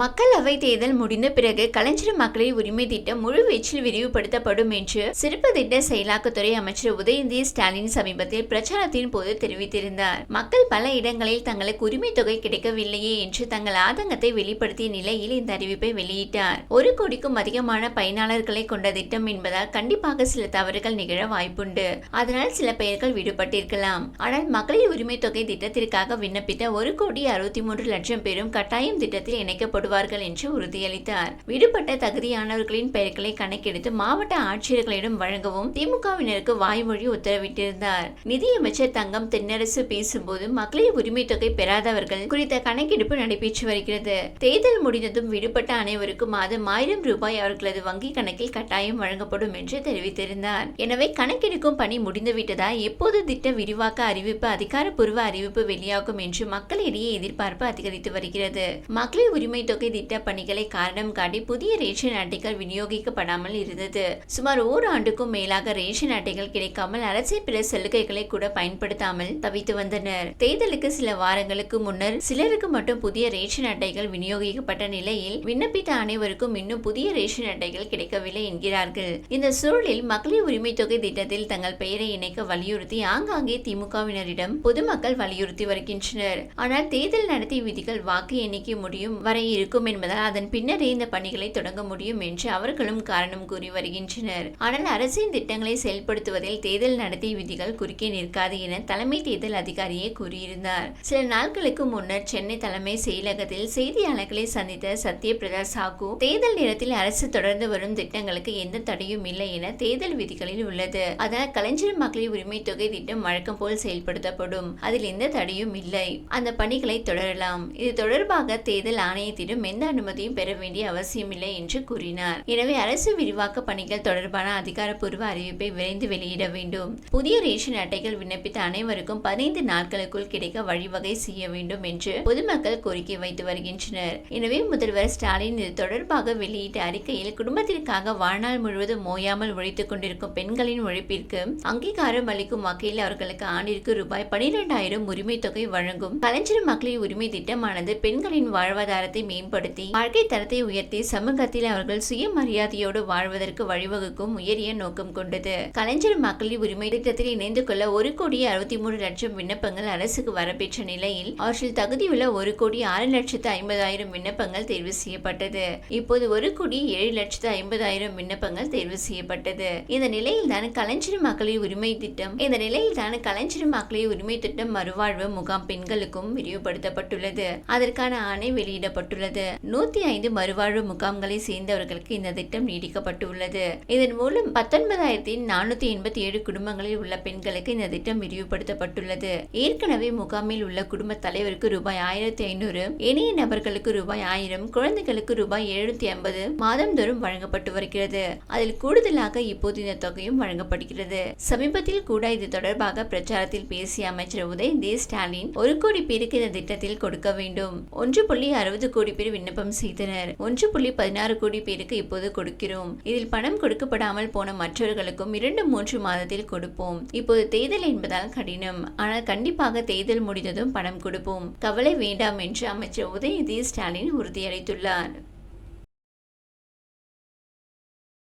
மக்களவை தேர்தல் முடிந்த பிறகு கலைஞர் மக்களை உரிமை திட்டம் முழுவீச்சில் விரிவுபடுத்தப்படும் என்று சிறப்பு திட்ட செயலாக்கத்துறை அமைச்சர் உதயநிதி ஸ்டாலின் சமீபத்தில் பிரச்சாரத்தின் போது தெரிவித்திருந்தார். மக்கள் பல இடங்களில் தங்களுக்கு உரிமை தொகை கிடைக்கவில்லையே என்று தங்கள் ஆதங்கத்தை வெளிப்படுத்திய நிலையில் இந்த அறிவிப்பை வெளியிட்டார். ஒரு கோடிக்கும் அதிகமான பயனாளர்களை கொண்ட திட்டம் என்பதால் கண்டிப்பாக சில தவறுகள் நிகழ வாய்ப்புண்டு. அதனால் சில பெயர்கள் விடுபட்டிருக்கலாம். ஆனால் மகளிர் உரிமை தொகை திட்டத்திற்காக விண்ணப்பித்த ஒரு கோடி அறுபத்தி மூன்று லட்சம் பேரும் கட்டாயம் திட்டத்தில் செயல்படுவார்கள் என்று உறுதியளித்தார். விடுபட்ட தகுதியானவர்களின் பெயர்களை கணக்கெடுத்து மாவட்ட ஆட்சியர்களிடம் வழங்கவும் திமுகவினருக்கு வாய்மொழி உத்தரவிட்டிருந்தார். நிதியமைச்சர் தங்கம் தென்னரசு பேசும்போது மகளிர் உரிமை தொகை பெறாதவர்கள் குறித்த கணக்கெடுப்பு நடைபெற்று வருகிறது. தேர்தல் முடிந்ததும் விடுபட்ட அனைவருக்கும் மாதம் ஆயிரம் ரூபாய் அவர்களது வங்கி கணக்கில் கட்டாயம் வழங்கப்படும் என்று தெரிவித்திருந்தார். எனவே கணக்கெடுக்கும் பணி முடிந்துவிட்டதா எப்போது திட்ட விரிவாக்க அறிவிப்பு அதிகாரப்பூர்வ அறிவிப்பு வெளியாகும் என்று மக்களிடையே எதிர்பார்ப்பு அதிகரித்து வருகிறது. மகளிர் உரிமை தொகை திட்ட பணிகளை காரணம் காட்டி புதிய ரேஷன் அட்டைகள் விநியோகிக்கப்படாமல் இருந்தது. சுமார் ஓராண்டுக்கும் மேலாக ரேஷன் அட்டைகள் கிடைக்காமல் அரசை பிற சலுகைகளை கூட பயன்படுத்தாமல் தவித்து வந்தனர். தேர்தலுக்கு சில வாரங்களுக்கு முன்னர் சிலருக்கு மட்டும் புதிய ரேஷன் அட்டைகள் விநியோகிக்கப்பட்ட நிலையில் விண்ணப்பித்த அனைவருக்கும் இன்னும் புதிய ரேஷன் அட்டைகள் கிடைக்கவில்லை என்கிறார்கள். இந்த சூழலில் மகளிர் உரிமை தொகை திட்டத்தில் தங்கள் பெயரை இணைக்க வலியுறுத்தி ஆங்காங்கே திமுகவினரிடம் பொதுமக்கள் வலியுறுத்தி வருகின்றனர். ஆனால் தேர்தல் நடத்தை விதிகள் வாக்கு எண்ணிக்கை முடியும் வரை இருக்கும் என்பதால் அதன் பின்னரே இந்த பணிகளை தொடங்க முடியும் என்று அவர்களும் காரணம் கூறி வருகின்றனர். ஆனால் அரசின் திட்டங்களை செயல்படுத்துவதில் தேர்தல் நடத்தை விதிகள் குறுக்கே நிற்காது என தலைமை தேர்தல் அதிகாரியே கூறியிருந்தார். சில நாட்களுக்கு முன்னர் சென்னை தலைமை செயலகத்தில் செய்தியாளர்களை சந்தித்த சத்யபிரதா சாகு தேர்தல் நேரத்தில் அரசு தொடர்ந்து வரும் திட்டங்களுக்கு எந்த தடையும் இல்லை என தேர்தல் விதிகளில் உள்ளது. அதனால் கலைஞர் மகளிர் உரிமை தொகை திட்டம் வழக்கம் போல் செயல்படுத்தப்படும். அதில் எந்த தடையும் இல்லை. அந்த பணிகளை தொடரலாம். இது தொடர்பாக தேர்தல் ஆணையத்திடம் எந்த அனுமதியும் பெற வேண்டிய அவசியமில்லை என்று கூறினார். எனவே அரசு விரிவாக்க பணிகள் தொடர்பான அதிகாரப்பூர்வ அறிவிப்பை விரைந்து வெளியிட வேண்டும். புதிய ரேஷன் அட்டைகள் விண்ணப்பித்த அனைவருக்கும் பதினைந்து நாட்களுக்குள் கிடைக்க வழிவகை செய்ய வேண்டும் என்று பொதுமக்கள் கோரிக்கை வைத்து வருகின்றனர். எனவே முதல்வர் ஸ்டாலின் இது தொடர்பாக வெளியிட்ட அறிக்கையில் குடும்பத்திற்காக வாழ்நாள் முழுவதும் ஓயாமல் உழைத்துக் கொண்டிருக்கும் பெண்களின் உழைப்பிற்கு அங்கீகாரம் அளிக்கும் வகையில் அவர்களுக்கு ஆண்டிற்கு ரூபாய் பனிரெண்டாயிரம் உரிமை தொகை வழங்கும் கலைஞர் மகளிர் உரிமை திட்டமானது பெண்களின் வாழ்வாதாரத்தை மேம்படுத்தி வாழ்க்கை தரத்தை உயர்த்தி சமூகத்தில் அவர்கள் சுயமரியாதையோடு வாழ்வதற்கு வழிவகுக்கும் உயரிய நோக்கம் கொண்டது. கலைஞர் மகளிர் உரிமை திட்டத்தில் இணைந்து கொள்ள ஒரு கோடி அறுபத்தி மூணு லட்சம் விண்ணப்பங்கள் அரசுக்கு வரப்பெற்ற நிலையில் அவற்றில் தகுதியுள்ள ஒரு கோடி ஆறு லட்சத்து ஐம்பதாயிரம் விண்ணப்பங்கள் தேர்வு செய்யப்பட்டது. இப்போது ஒரு கோடி ஏழு லட்சத்து ஐம்பதாயிரம் விண்ணப்பங்கள் தேர்வு செய்யப்பட்டது. இந்த நிலையில் தான் கலைஞர் மகளிர் உரிமை திட்டம் இந்த நிலையில் தான் கலைஞர் மகளிர் உரிமை திட்டம் மறுவாழ்வு முகாம் பெண்களுக்கும் விரிவுபடுத்தப்பட்டுள்ளது. அதற்கான ஆணை வெளியிடப்பட்டுள்ளது. உள்ளது நூத்தி ஐந்து மறுவாழ்வு முகாம்களை சேர்ந்தவர்களுக்கு இந்த திட்டம் நீடிக்கப்பட்டுள்ளது இதன் மூலம் பத்தொன்பதாயிரத்தி நானூத்தி எண்பத்தி ஏழு குடும்பங்களில் உள்ள பெண்களுக்கு இந்த திட்டம் விரிவுபடுத்தப்பட்டுள்ளது. ஏற்கனவே முகாமில் உள்ள குடும்ப தலைவருக்கு ரூபாய் ஆயிரத்தி ஐநூறு இணைய நபர்களுக்கு ரூபாய் ஆயிரம் குழந்தைகளுக்கு ரூபாய் எழுநூத்தி ஐம்பது மாதந்தோறும் வழங்கப்பட்டு வருகிறது. அதில் கூடுதலாக இப்போது இந்த தொகையும் வழங்கப்படுகிறது. சமீபத்தில் கூட இது தொடர்பாக பிரச்சாரத்தில் பேசிய அமைச்சர் உதய் தே ஸ்டாலின் ஒரு கோடி பேருக்கு இந்த திட்டத்தில் கொடுக்க வேண்டும். ஒன்று புள்ளி அறுபது கோடி பேர் விண்ணப்பம் செய்தனர். ஒன்று புள்ளி பதினாறு கோடி பேருக்கு இப்போது கொடுக்கிறோம். இதில் பணம் கொடுக்கப்படாமல் போன மற்றவர்களுக்கும் இரண்டு மூன்று மாதத்தில் கொடுப்போம். இப்போது தேர்தல் என்பதால் கடினம். ஆனால் கண்டிப்பாக தேர்தல் முடிந்ததும் பணம் கொடுப்போம். கவலை வேண்டாம் என்று அமைச்சர் உதயநிதி ஸ்டாலின் உறுதியளித்துள்ளார்.